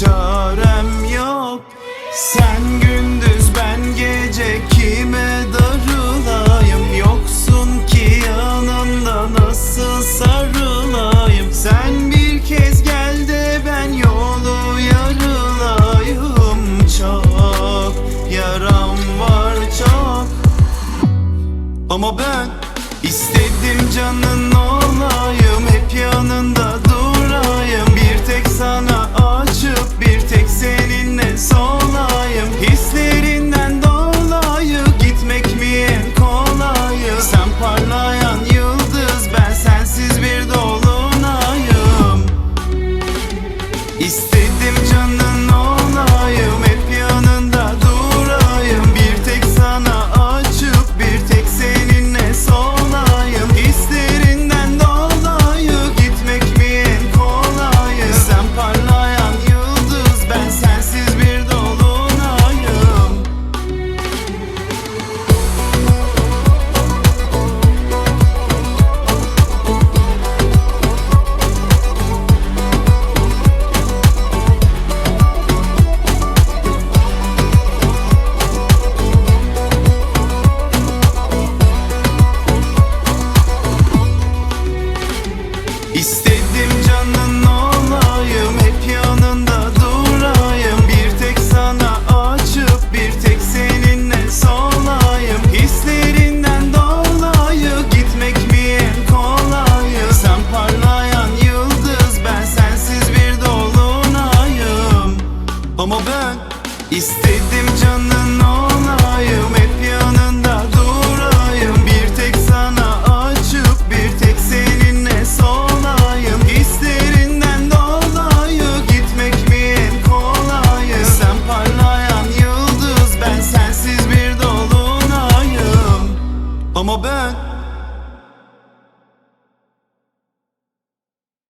çarem yok. Sen gündüz ben gece kime darılayım? Yoksun ki yanında nasıl sarılayım? Sen bir kez gel de ben yolu yarılayım. Çok yaram var çok. Ama ben istedim canın olayım. Hep yanında İstedim canın olayım Hep durayım. Bir tek sana açıp Bir tek seninle solayım. Hislerinden dolayı Gitmek mi en kolayı? Sen parlayan yıldız Ben sensiz bir dolunayım. Ama ben